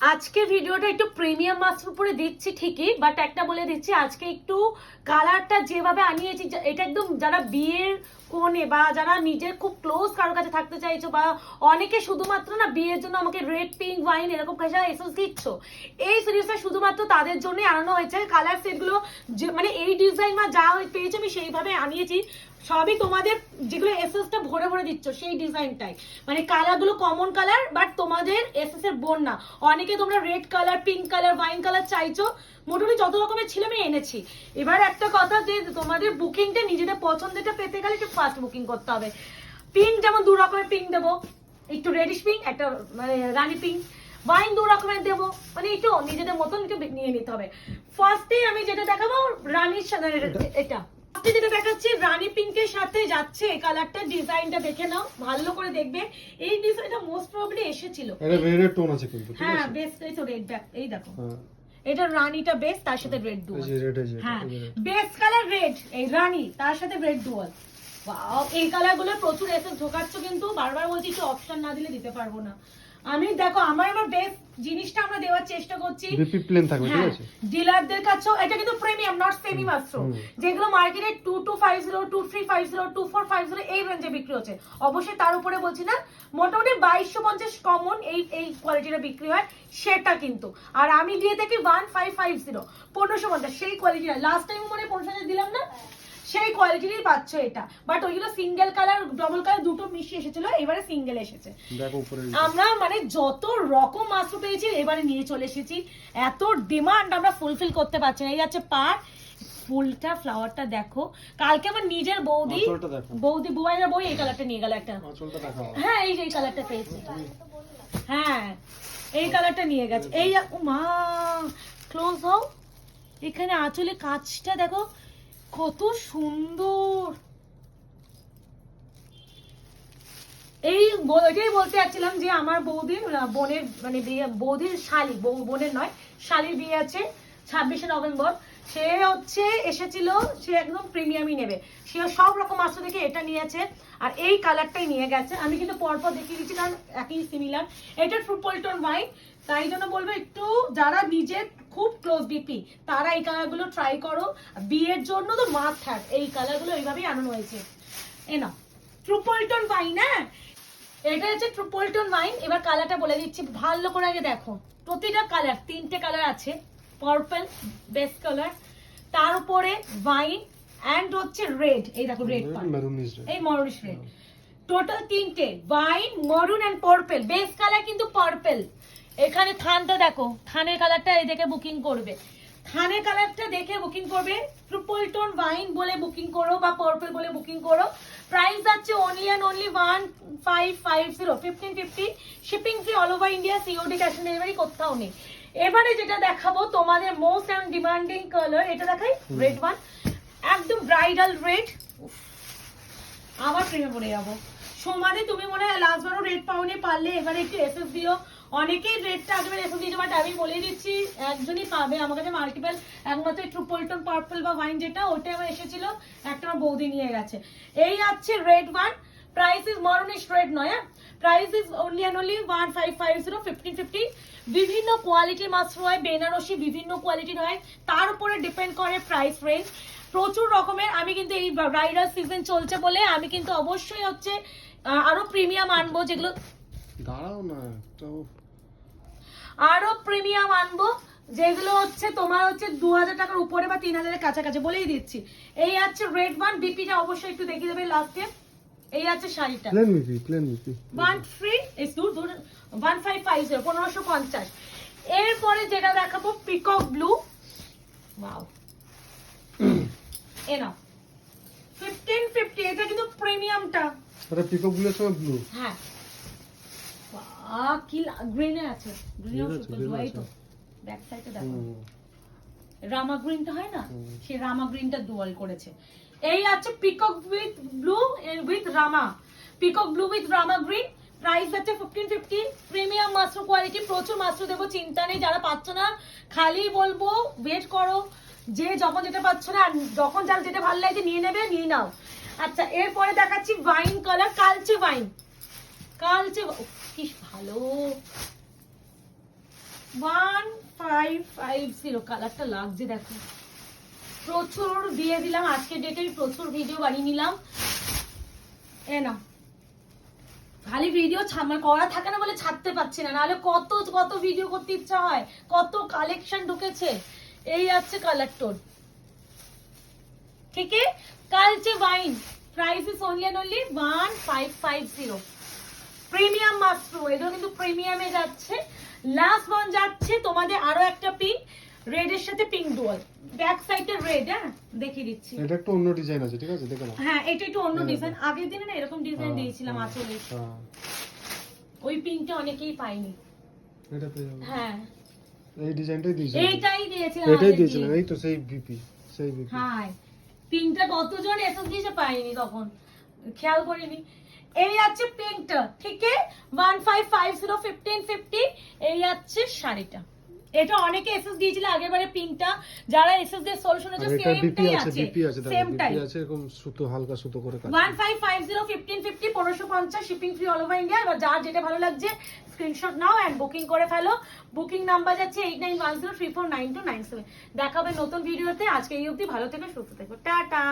আজকে ভিডিওটা একটু প্রিমিয়াম মাস্টার উপরে দিচ্ছি ঠিকই বাট একটা বলে দিচ্ছি, আজকে একটু কালারটা যেভাবে আনিয়েছি এটা একদম যারা বিয়ের কোণে বা যারা নিজের খুব ক্লোজ কারোর কাছে থাকতে চাইছো বা অনেকে শুধুমাত্র না বিয়ের জন্য আমাকে রেড পিঙ্ক ওয়াইন এরকম কাজে এসেস দিচ্ছ, এই সিরিজটা শুধুমাত্র তাদের জন্যই আনানো হয়েছে কালার সেটগুলো যে মানে এই ডিজাইন বা যা পেয়েছে আমি সেইভাবে আনিয়েছি। সবই তোমাদের যেগুলো এসএসটা ভরে ভরে দিচ্ছ, সেই ডিজাইনটাই মানে কালারগুলো কমন কালার বাট তোমাদের এসএস এর বোন না। অনেকে তোমরা red colour pink colour wine colour চাইছো। মোটামুটি যত রকমের ছিল আমি এনেছি। এবার একটা কথা যে তোমাদের বুকিংটা নিজেদের পছন্দেরটা পেতে গেলে একটু ফার্স্ট বুকিং করতে হবে। পিঙ্ক যেমন দু রকমের পিঙ্ক দেবো। একটু রেডিশ পিঙ্ক একটা মানে রানী পিঙ্ক ওয়াইন দু রকমের দেবো। মানে একটু নিজেদের মতন নিয়ে নিতে হবে। ফার্স্টে আমি যেটা দেখাবো, রানীর সাথে এটা। ফার্স্টে যেটা দেখাচ্ছি রানী পিঙ্কের সাথে যাচ্ছে। এই কালারটা ডিজাইনটা দেখে নাও ভালো করে দেখবে। এই ডিজাইনটা মোস্ট প্রবাবলি এসেছিল। এটা রেডের টোন আছে কিন্তু হ্যাঁ বেস্ট এই তো রেড ব্যাক এই দেখো। হ্যাঁ। এটা রানীটা বেস তার সাথে রেড ডুয়াল রেড হ্যাঁ। বেস কালার রেড এই রানী তার সাথে রেড ডুয়াল ওয়াও এই কালারগুলো প্রচুর এসে ঢোকাচ্ছ কিন্তু বারবার বলছি একটু অপশন না দিলে দিতে পারব না। আমি দেখো আমার আমার বেস জিনিসটা আমরা দেওয়ার চেষ্টা করছি। বিপি প্লেন থাকবে ঠিক হ্যাঁ আছে? ডিলারদের কাছেও এটা কিন্তু প্রিমিয়াম নট সেমি মাত্র। যেগুলো মার্কেটে two two five zero two three five zero two four five zero এই রেঞ্জে বিক্রি হচ্ছে। অবশ্যই তার উপরে বলছি না মোটামুটি বাইশশো পঞ্চাশ কমন এই এই কোয়ালিটিটা বিক্রি হয় সেটা কিন্তু। আর আমি দিয়ে থাকি ওয়ান ফাইভ ফাইভ জিরো পনেরোশো পঞ্চাশ সেই কোয়ালিটিটা লাস্ট টাইম মনে পনেরোশো দিলাম না? কোয়ালিটিরই পাচ্ছ এটা। বাট ওইগুলো সিঙ্গেল কালার ডবল কালার দুটো মিশিয়ে এসেছিল এবারে সিঙ্গেল এসেছে। আমরা মানে যত রকম মাস্ক পেয়েছি এবারে নিয়ে চলে এসেছি। এত ডিমান্ড আমরা ফুলফিল করতে পারছি না। এই যাচ্ছে পাট ফুলটা ফ্লাওয়ারটা দেখো। কালকে আমার নিজের বৌদি। বৌদি বুবাইয়ের বই এই কালারটা নিয়ে গেল একটা। হ্যাঁ এই যে এই কালারটা পেয়েছি। হ্যাঁ এই কালারটা নিয়ে গেছে। এই মা ক্লোজ হও। এখানে আঁচলে কাজটা দেখো। কত সুন্দর। এই এটাই বলতে যাচ্ছিলাম যে আমার বৌদির বোনের মানে বিয়ে বৌদির শালি বউ- বোনের নয়, শালির বিয়ে আছে ছাব্বিশে নভেম্বর। সে হচ্ছে এসেছিল, সে একদম প্রিমিয়ামই নেবে। সে সব রকম আসতে দেখে এটা নিয়েছে, আর এই কালারটাই নিয়ে গেছে। আমি কিন্তু পরপর দেখিয়ে দিচ্ছি, কারণ একই সিমিলার এটা ট্রুপলটন হোয়াইট তাই জন্য বলব একটু যারা নিজের খুব ক্লোজ বিপি তারা এই কালারগুলো ট্রাই করো। বিয়ের জন্য তো মাস্ট হ্যাভ এই কালারগুলো এইভাবেই আনানো হয়েছে। এ না ট্রুপলটন ওয়াইন হ্যাঁ? এটা হচ্ছে ট্রুপলটন ওয়াইন এবার কালারটা বলে দিচ্ছি, ভালো করে আগে দেখো। প্রতিটা কালার তিনটে কালার আছে। পার্পল বেস্ট কালার তার উপরে ওয়াইন অ্যান্ড হচ্ছে রেড এই দেখো রেড এই মরুনিশ রেড টোটাল তিনটে wine maroon and purple base colour কিন্তু পার্পল এখানে থানটা দেখো থানের কালারটা এই দেখে বুকিং করবে। থানের কালারটা দেখে বুকিং করবে ট্রিপল টোন ওয়াইন বলে বুকিং করো বা পার্পল বলে বুকিং করো। প্রাইস যাচ্ছে only and only one five five zero fifteen fifty shipping free all over India COD cash on delivery কোথাও নেই। এবারে যেটা দেখাবো তোমাদের মোস্ট অ্যান্ড ডিমান্ডিং কালার এটা দেখাই? রেড ওয়ান একদম ব্রাইডাল রেড আবার প্রেমে পড়ে যাব। সমাধে তুমি মনে হয় লাস্ট বারও রেড পাওনি পারলে এবারে একটু এসএস দিও। অনেকেই রেডটা আসবে এসএস দিয়েছে বাট আমি বলে দিচ্ছি একজনই পাবে। আমার কাছে মাল্টিপল একমাত্র ট্রুপলটন পার্পল বা ওয়াইন যেটা ওটা আমার এসেছিল একটা আমার বৌদি নিয়ে গেছে। এই আছে red one price is maroonish red নয় হ্যাঁ? Price is only and only one five five zero fifteen fifty বিভিন্ন কোয়ালিটির মাস্ক হয় বেনারসি বিভিন্ন কোয়ালিটির হয়। তার উপরে ডিপেন্ড করে প্রাইস রেঞ্জ প্রচুর রকমের আমি কিন্তু এই ব্রাইডাল সিজন চলছে বলে আমি কিন্তু অবশ্যই হচ্ছে আরও প্রিমিয়াম আনব যেগুলো দাঁড়াও না তো আরও প্রিমিয়াম আনব যেগুলো হচ্ছে তোমার হচ্ছে দু হাজার টাকার উপরে বা তিন হাজারের কাছাকাছি বলেই দিচ্ছি। এই আছে রেড ওয়ান বিপিটা অবশ্যই একটু দেখিয়ে দেবে লাস্টে এই আছে শাড়িটা। প্লেন প্লেন এই দূর দূর এরপরে যেটা দেখাবো পিকক ব্লু ওয়াও এ নাও। ফিফটিন ফিফটি এটা কিন্তু প্রিমিয়ামটা এটা পিককগুলোর সময় ব্লু হ্যাঁ। কি গ্রিনে আছে। এই আছে। তো। ব্যাক সাইডে দেখো রামা গ্রিনটা হয় না। সেই রামা গ্রিনটা দুয়াল করেছে। এই আছে peacock with blue with Rama peacock blue with Rama green price হচ্ছে fifteen fifty premium master quality প্রচুর মাস্টার দেবো, চিন্তা নেই, যারা পাচ্ছ না, খালি বলব ওয়েট করো। যে যখন যেটা পাচ্ছ না যখন যার যেটা ভালো লাগছে, নিয়ে নেবে, নিয়ে নাও। আচ্ছা এরপরে দেখাচ্ছি ওয়াইন কালার কালচে ওয়াইন কালচে কি ভালো। ওয়ান ফাইভ ফাইভ জিরো কালারটা লাগছে দেখো। প্রচুর দিয়ে দিলাম আজকে ডেটে প্রচুর ভিডিও বানিয়ে নিলাম। এ না খালি ভিডিও ছাড়া করা থাকে না বলে ছাড়তে পারছি না, নাহলে কত কত ভিডিও করতে ইচ্ছা হয়, কত কালেকশন ঢুকেছে। এই আছে কালার টোন ঠিক কালচে wine price is only and only one five five zero premium maestro এগুলো কিন্তু প্রিমিয়ামে যাচ্ছে। লাস্ট ওয়ান যাচ্ছে তোমাদের আরও একটা পিঙ্ক রেড এর সাথে পিঙ্ক ডুয়াল ব্যাক সাইডে রেড হ্যাঁ? দেখিয়ে দিচ্ছি। এটা একটা অন্য ডিজাইন আছে ঠিক আছে? দেখে নাও। হ্যাঁ এটা একটু অন্য হ্যাঁ, ডিজাইন আগের দিনে না এরকম ডিজাইন হ্যাঁ, দিয়েছিলাম হ্যাঁ, আঁচলে হ্যাঁ। ওই পিঙ্কটা অনেকেই পাইনি এটা পেয়ে যাবে। হ্যাঁ। এই ডিজাইনটাই দিয়েছিলাম। এইটাই দিয়েছিলাম এটাই দিয়েছিলাম। এই তো সেই বিপি সেই বিপি হ্যাঁ পিঙ্কটা কতজন এসএস দিয়েছে পাইনি তখন? খেয়াল করিনি। এই আছে পিঙ্কটা ঠিক আছে one five five zero fifteen fifty এই আছে শাড়িটা। এটা অনেকে এসএস দিয়েছিল আগের বারে পিঙ্কটা। যারা এসএস দিয়ে সোল শুনেছে সেমটাই আছে বিপি আছে সেমটাই আছে এরকম সুতো হালকা সুতো করে কাজ one five five zero fifteen fifty পনেরোশো পঞ্চাশ shipping free all over India এবার যার যেটা ভালো লাগছে স্ক্রিনশট নাও অ্যান্ড বুকিং করে ফেলো। বুকিং নাম্বার যাচ্ছে eight nine one zero three four nine two nine seven দেখাবে নতুন ভিডিওতে আজকে এই অবধি ভালো থেকে সুস্থ থেকো। টাটা!